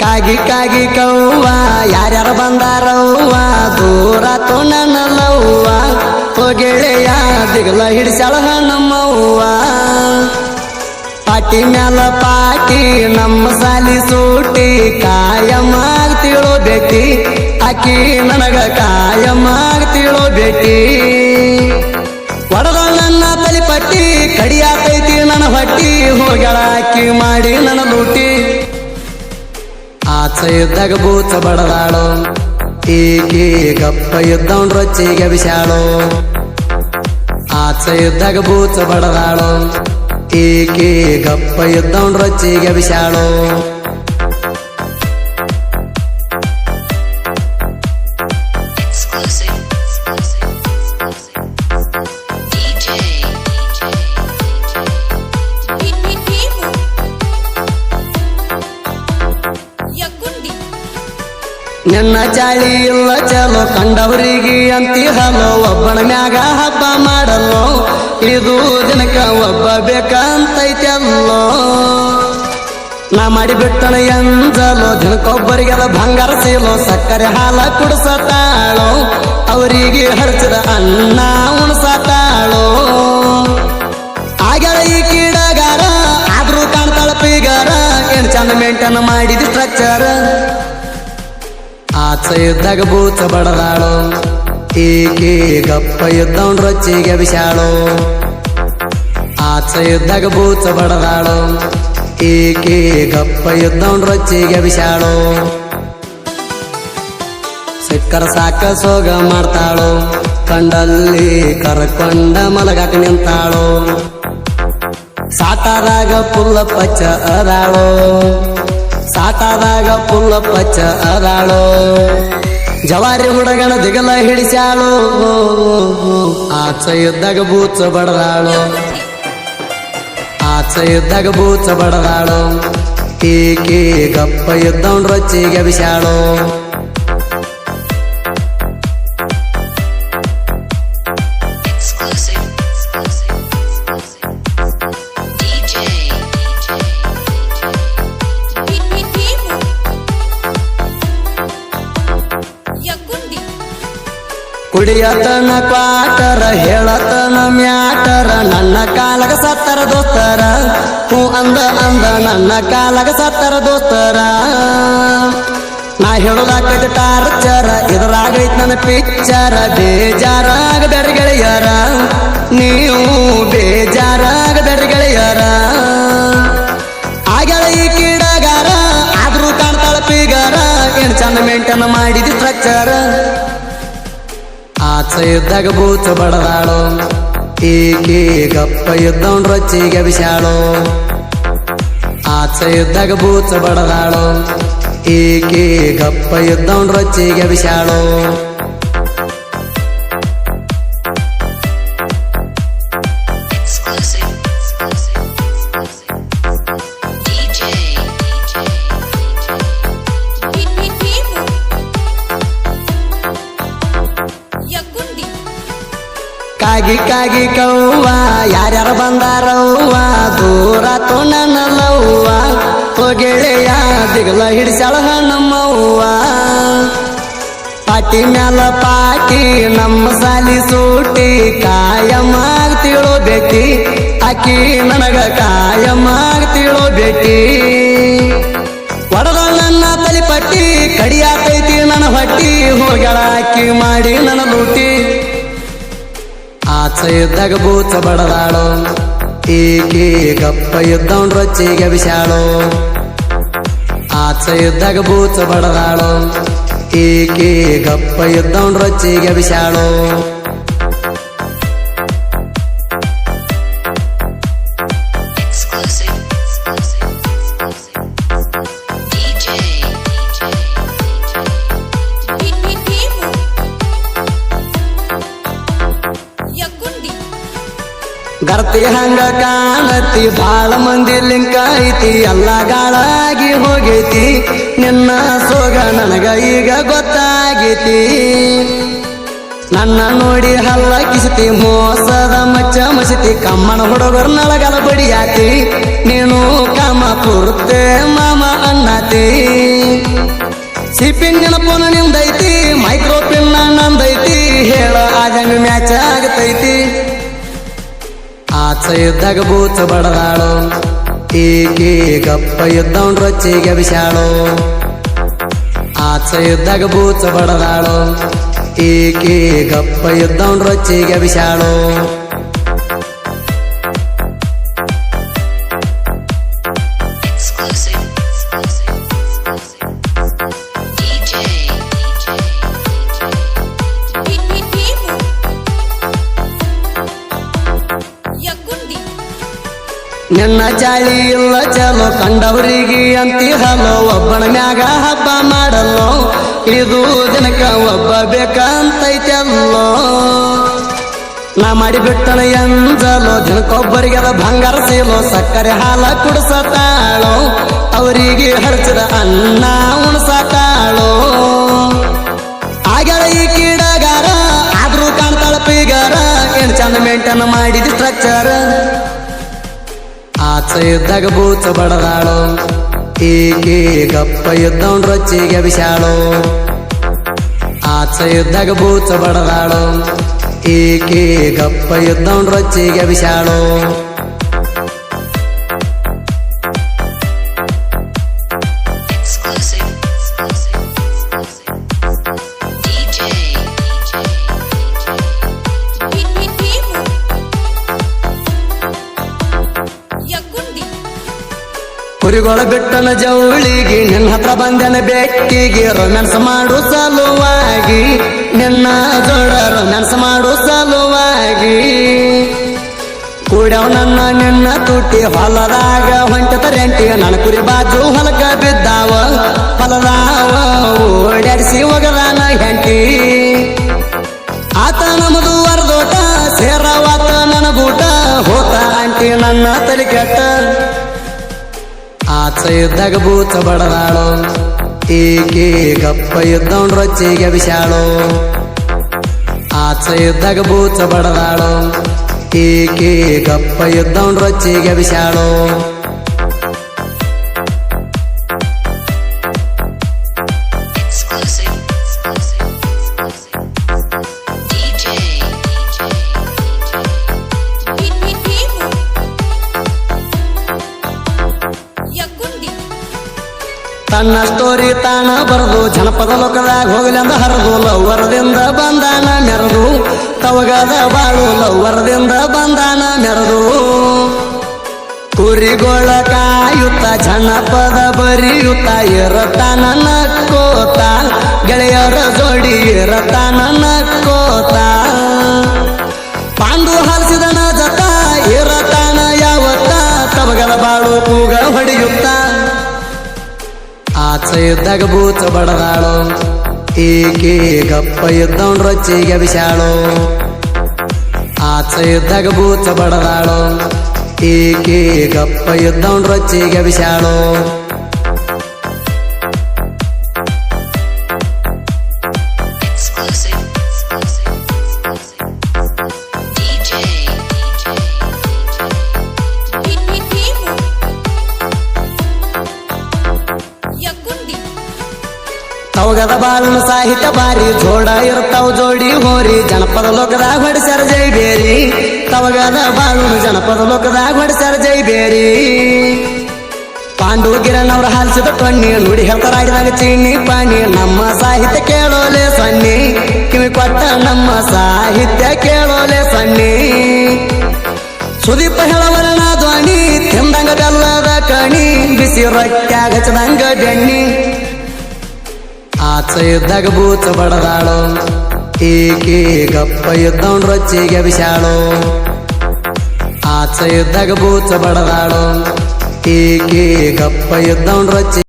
ಕಾಗಿ ಕಾಗಿ ಕವ್ವ, ಯಾರ್ಯಾರ ಬಂದಾರವ್ವ, ದೂರ ತೋ ನನ್ನ ಲವ್ವ ಹೊಗೆಳೆಯ ಗೆಳೆಯ ದಿಗಲ ಹಿಡಿಸಳ ನಮ್ಮವ್ವ ಪಾಟಿ ಮ್ಯಾಲ ಪಾಟಿ, ನಮ್ಮ ಸಾಲಿ ಸೂಟಿ ಕಾಯಮಾಗ್ತಿಳೋ ಬೇಟಿ ಆಕಿ ನನಗ ಕಾಯಮಾಗ್ತಿಳೋ ತಿಳೋ ಒಡದ ಹೊಟ್ಟಿ ಹೋಗ್ಯಾಳ ಆಕಿ ಮಾಡಿ ನನ್ನ ಲೂಟಿ ಆಚ ಇದ್ದಾಗ ಬೂಚ ಬಡದಾಳು. ಈಗಿ ಗಪ್ಪ ಇದ್ದವನ್ ರೊಚ್ಚಿಗೆ ಬಿಸಾಳು. ಆಚ ಇದ್ದಾಗ ಬೂಚ ಬಡದಾಳು. ಈಗಿ ಗಪ್ಪ ಇದ್ದವನ್ ರೊಚ್ಚಿಗೆ ಬಿಸಾಳು. ನಿನ್ನ ಚಾಳಿ ಇಲ್ಲ ಚಲೋ ಕಂಡವರಿಗೆ ಅಂತಿ ಹಲೋ, ಒಬ್ಬನ ಮ್ಯಾಗ ಹಬ್ಬ ಮಾಡಲ್ಲೋ. ಇದು ದಿನಕ್ಕ ಒಬ್ಬ ಬೇಕಂತೈತಲ್ಲೋ. ನಾ ಮಾಡಿ ಬಿಟ್ಟಣ ಎಂದಲೋ ದಿನಕ್ಕೊಬ್ಬರಿಗೆಲ್ಲ ಬಂಗಾರ ಸೀಲೋ, ಸಕ್ಕರೆ ಹಾಲ ಕುಡಿಸತಾಳೋ. ಅವರಿಗೆ ಹರಿಸಿದ ಅನ್ನ ಉಣಸತಾಳೋ. ಆಗ್ಯಾಳ ಈ ಕೀಡಗಾರ ಆದ್ರೂ ಕಾಣ್ತಾಳ ಪೀಗಾರ ಏನ್ ಚಂದ ಮೇಂಟೈನ್ ಮಾಡಿದ ಸ್ಟ್ರಕ್ಚರ್ ಆಚ ಇದ್ದಾಗ ಬೂಚ ಬಡದಾಳು. ಈಕೆ ಗಪ್ಪ ಇದ್ದವನ್ ರೊಚ್ಚಿಗೆ ಬಿಸಾಳು. ಆಚ ಇದ್ದಾಗ ಬೂಚ ಬಡದಾಳು. ಈಕೆ ಗಪ್ಪ ಇದ್ದವನ್ ರೊಚ್ಚಿಗೆ ಬಿಸಾಳು. ಸಿಕ್ಕರ ಸಾಕ ಸೋಗ ಮಾಡ್ತಾಳು. ಕಂಡಲ್ಲಿ ಕರ್ಕೊಂಡ ಮಲಗಾಕ ನಿಂತಾಳು. ಸಾತಾರಾಗ ಪುಲ್ಲ ಪಚ್ಚ ಅದಾಳೋ. ಸಾಟಾದಾಗ ಪುಲ್ಲ ಪಚ್ಚ ಅದಾಳು. ಜವಾರಿ ಹುಡುಗನ ದಿಗಲ ಹಿಡಿಸ್ಯಾಳು. ಆಚ ಇದ್ದಾಗ ಬೂಚ ಬಡದಾಳು. ಆಚ ಇದ್ದಾಗ ಬೂಚ ಬಡದಾಳು. ಈಕಿ ಗಪ್ಪ ಇದ್ದವನ್ ರೊಚ್ಚಿಗೆ ಬಿಸಾಳು. ಕುಡಿಯತನ ಕ್ವಾಟರ ಹೇಳತನ ಮ್ಯಾಟರ, ನನ್ನ ಕಾಲಗ ಸತ್ತರ ದೋಸ್ತರ. ಹೂ ಅಂದ ಅಂದ ನನ್ನ ಕಾಲಗ ಸತ್ತರ ದೋಸ್ತರ. ನಾ ಹೇಳೋದಾಕೈತಿ ಟಾರ್ಚರ ಇದರಾಗೈತ್ ನನ್ನ ಪಿಚ್ಚರ, ಬೇಜಾರಾಗ ಬೇರೆ ಗೆಳೆಯರ. ನೀವು ಬೇಜಾರಾಗ ಬೇರೆ ಗೆಳೆಯರ. ಆಗ್ಯಾಳ ಈ ಕೀಡಗಾರ, ಆದ್ರೂ ಕಾಣ್ತಾಳ ಪೀಗಾರ. ಏನ್ ಚಂದ ಮೇಂಟೈನ್ ಮಾಡಿದಿ ಸ್ಟ್ರಕ್ಚರ್ ಆಚ ಇದ್ದಾಗ ಬೂಚ ಬಡದಾಳು. ಈಕೆ ಗಪ್ಪ ಇದ್ದವನ್ ರೊಚ್ಚಿಗೆ ಬಿಸಾಳು. ಆಚ ಇದ್ದಾಗ ಬೂಚ ಬಡದಾಳು. ಈಕೆ ಗಪ್ಪ ಇದ್ದವನ್ ರೊಚ್ಚಿಗೆ ಬಿಸಾಳು. ಕಾಗಿ ಕಾಗಿ ಕವ್ವ, ಯಾರ್ಯಾರ ಬಂದಾರವ್ವ, ದೂರ ತೋ ನನ್ನ ಲವ್ವ ಗೆಳೆಯ ದಿಗಲ ಹಿಡಿಸ್ಯಾಳ ನಮ್ಮವ್ವ ಪಾಟಿ ಮ್ಯಾಲ ಪಾಟಿ, ನಮ್ಮ ಸಾಲಿ ಸೂಟಿ ಕಾಯಮಾಗ್ತಿಳೋ ಬೇಟಿ ಆಕಿ ನನಗ ಕಾಯಮಾಗ್ತಿಳೋ ಬೇಟಿ ಒಡದ ನನ್ನ ತಲೆ ಪಟ್ಟಿ, ಕಡಿಯಾತೈತಿ ನನ್ನ ಹೊಟ್ಟಿ ಹೋಗ್ಯಾಳ ಆಕಿ ಮಾಡಿ ನನ್ನ ಲೂಟಿ ಆಚ ಇದ್ದಾಗ ಬೂಚ ಬಡದಾಳು ಈಕಿ ಗಪ್ಪ ಇದ್ದವನ್ ರೊಚ್ಚಿಗೆ ಬಿಸಾಳು ಆಚೆ ಇದ್ದಾಗ ಬೂಚ ಬಡದಾಳು ಈಕಿ ಗಪ್ಪ ಇದ್ದವನ್ ರೊಚ್ಚಿಗೆ Exclusive. Exclusive. ಗರ್ತಿ ಹಂಗ ಕಾಣತಿ ಬಾಳ ಮಂದಿ ಲಿಂಕ ಐತಿ, ಎಲ್ಲ ಗಾಳಾಗಿ ಹೋಗೈತಿ. ನಿನ್ನ ಸೋಗ ನನಗ ಈಗ ಗೊತ್ತಾಗೈತಿ. ನನ್ನ ನೋಡಿ ಹಲ್ಲ ಕಿಸತಿ, ಮೋಸದ ಮಚ್ಚ ಮಸತಿ, ಕಮ್ಮನ ಹುಡುಗರು ನಳಗಲ ಬಡಿಯಾತಿ. ನೀನು ಕಾಮ ಪೂರ್ತೆ ಮಾಮ ಅನ್ನತಿ. ಸಿಪಿನ್ ನೆನಪುನ ನಿಂದೈತಿ, ಮೈಕ್ರೋ ಪಿನ್ನ ನಂದೈತಿ, ಹೇಳ ಆದಂಗ ಮ್ಯಾಚ್ ಆಗತೈತಿ. ಆಚೆ ಭೂತ ಬಡದಾಳು. ಈಕೆ ಗಪ್ಪ ಇದ್ದವನ್ ರೊಚ್ಚಿಗೆ ಬಿಸಾಳು. ಆಚೆ ಇದ್ದಾಗ ಬೂಚ ಬಡದಾಳು. ಈಕೆ ಗಪ್ಪ ಇದ್ದವನ್ ರೊಚ್ಚಿಗೆ ಬಿಸಾಳು. ನಿನ್ನ ಚಾಳಿ ಇಲ್ಲ ಚಲೋ ಕಂಡವರಿಗೆ ಅಂತಿ ಹಲೋ, ಒಬ್ಬನ ಮ್ಯಾಗ ಹಬ್ಬ ಮಾಡಲ್ಲೋ. ಇದು ದಿನಕ ಒಬ್ಬ ಬೇಕಂತೈತಲ್ಲೋ. ನಾ ಮಾಡಿ ಬಿಟ್ಟಣ ಎಂಜಲೋ ದಿನಕ್ಕೊಬ್ಬರಿಗೆಲ್ಲ ಬಂಗಾರ ಸೀಲೋ, ಸಕ್ಕರೆ ಹಾಲ ಕುಡಿಸತಾಳೋ. ಅವರಿಗೆ ಹರಿಸಿದ ಅನ್ನ ಉಣಸತಾಳೋ. ಆಗ್ಯಾಳ ಈ ಕೀಡಗಾರ ಆದ್ರೂ ಕಾಣ್ತಾಳ ಪೀಗಾರ ಏನ್ ಚಂದ ಮೇಂಟೇನ್ ಮಾಡಿದ ಸ್ಟ್ರಕ್ಚರ್ ಆಚೆ ಇದ್ದಾಗ ಬೂಚ ಬಡದಾಳು ಈಕೆ ಗಪ್ಪ ಇದ್ದವನ್ ರೊಚ್ಚಿಗೆ ಬಿಸಾಳು ಆಚೆ ಇದ್ದಾಗ ಬೂಚ ಬಡದಾಳು ಈಕೆ ಗಪ್ಪ ಇದ್ದವನ್ ರೊಚ್ಚಿಗೆ ಬಿಸಾಳು ಕುರಿಗೊಳ ಬಿಟ್ಟನ ಜವಳಿಗೆ ನಿನ್ನ ಹತ್ರ ಬಂದನ ಬೆಟ್ಟಿಗೆ ರೊಮ್ಯಾನ್ಸ್ ಮಾಡು ಸಲುವಾಗಿ. ನಿನ್ನ ಜೋಡ ರೊಮ್ಯಾನ್ಸ್ ಮಾಡು ಸಲುವಾಗಿ. ಕೂಡ ನನ್ನ ನಿನ್ನ ತುಟಿ ಹೊಲದಾಗ ಹೊಂಟದ ರೆಂಟಿ, ನನ್ನ ಕುರಿ ಬಾಜು ಹೊಲಕ ಬಿದ್ದಾವ. ಹೊಲದಾವ ಓಡಾಡಿಸಿ ಒಗದಾನ ಹೆಂಟಿ ಆತ ನಮದು ಅರ್ದೋಟ ಸೇರವಾತ ನನ್ನ ಬೂಟ. ಹೋತ ಅಂಟಿ ನನ್ನ ತಲೆ ಕೆಟ್ಟ. ಆಚೆ ಇದ್ದಾಗ ಭೂತ ಬಡದಾಳು. ಈಕೆ ಗಪ್ಪ ಇದ್ದವನ್ ರೊಚ್ಚಿಗೆ ಬಿಸಾಳು. ಆಚೆ ಬೂಚ ಬಡದಾಳು. ಈಕೆ ಗಪ್ಪ ಇದ್ದವನ್ ರೊಚ್ಚಿಗೆ ಬಿಸಾಳು. ತನ್ನ ಸ್ಟೋರಿ ತಾಣ ಬರೆದು, ಜನಪದ ಲೋಕದಾಗ ಹೋಗಲೆಂದ ಹರಿದು, ಲವ್ವರದಿಂದ ಬಂದಾನ ಮೆರೆದು ತವಗದ ಬಾಳು ಲವ್ವರದಿಂದ ಬಂದಾನ ಮೆರೆದು ಕುರಿಗೊಳ ಕಾಯುತ್ತ, ಜನಪದ ಬರಿಯುತ್ತ ನನ್ನ ಕೋತ ಗೆಳೆಯರ ಜೋಡಿ ಇರತಾನ ನಕ್ಕೋತ. ಪಾಂಡು ಹಲಸಿದನ ಜತ ಇರತಾನ ಯಾವತ್ತ. ತವಗದ ಬಾಳು ಕೂಗ ಹೊಡೆಯುತ್ತ. ಇದ್ದಾಗ ಬೂಚ ಬಡದಾಳು. ಈಕೆ ಗಪ್ಪ ಇದ್ದವನ್ ರೊಚ್ಚಿಗೆ ಬಿಸಾಳು. ಆಚೆ ಇದ್ದಾಗ ಬೂಚ ಬಡದಾಳು. ಈಕೆ ಗಪ್ಪ ಇದ್ದವನ್ ರೊಚ್ಚಿಗೆ ಬಿಸಾಳು. ತವಗದ ಬಾಳನ ಸಾಹಿತ್ಯ ಬಾರಿ ಜೋಡ ಇರ್ತಾವ ಜೋಡಿ ಹೋರಿ. ಜನಪದ ಲೋಕದಾಗ ಹೊಡಿಸ್ಯಾರ ಜೈ ಬೇರಿ. ತವಗದ ಬಾಳನು ಜನಪದ ಲೋಕದಾಗ ಹೊಡಿಸ್ಯಾರ ಜೈ ಬೇರಿ. ಪಾಂಡು ಗಿರಣ್ ಅವ್ರ ಹಾಲಿಸಿದ ಟೊನ್ನಿ ನುಡಿ ಹೇಳ್ತಾರಾಡಿದಾಗ ಚೀನಿ ಪಾಣಿ. ನಮ್ಮ ಸಾಹಿತ್ಯ ಕೇಳೋಲೆ ಸನ್ನಿ. ಕಿವಿ ಕೊಟ್ಟ ನಮ್ಮ ಸಾಹಿತ್ಯ ಕೇಳೋಲೆ ಸನ್ನಿ. ಸುದೀಪ ಹೇಳವರಣ ಧ್ವನಿ, ತಿಂದಂಗ ಬೆಲ್ಲದ ಕಣಿ. ಬಿಸಿ ರೊಟ್ಟ್ಯಾಗ ಹಚ್ಚದಂಗ ಬೆಣ್ಣಿ. ಆಚೆ ಇದ್ದಾಗ ಬೂಚ ಬಡದಾಳು. ಈಕೆ ಗಪ್ಪ ಇದ್ದವನ್ ರೊಚ್ಚಿಗೆ ಬಿಸಾಳು. ಆಚೆ ಇದ್ದಾಗ ಬೂಚ ಬಡದಾಳು. ಈಕೆ ಗಪ್ಪ ಇದ್ದವನ್ ರೊಚ್ಚಿ